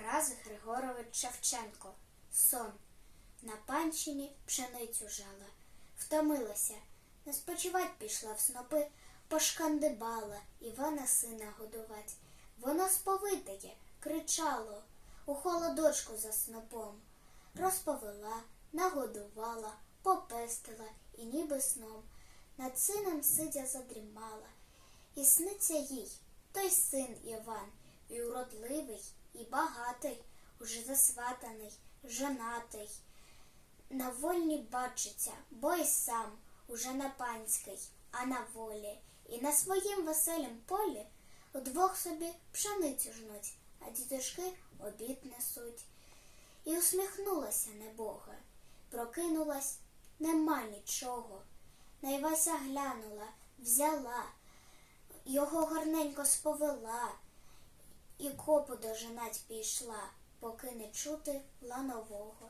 Тарас Григорович Шевченко. Сон. На панщині пшеницю жала. Втомилася. Не спочивать пішла в снопи, пошкандибала Івана сина годувать. Воно сповитає, кричало у холодочку за снопом. Розповела, нагодувала, попестила і ніби сном. Над сином сидя задрімала. І сниться їй той син Іван, і уродливий, і багатий, уже засватаний, женатий. На вольні бачиться, бо й сам уже на панський, а на волі, і на своїм веселім полі удвох собі пшеницю жнуть, а діточки обід несуть. І усміхнулася небога, прокинулась, нема нічого. Найвася глянула, взяла, його гарненько сповела, копу дожинать пішла, поки не чути ланового.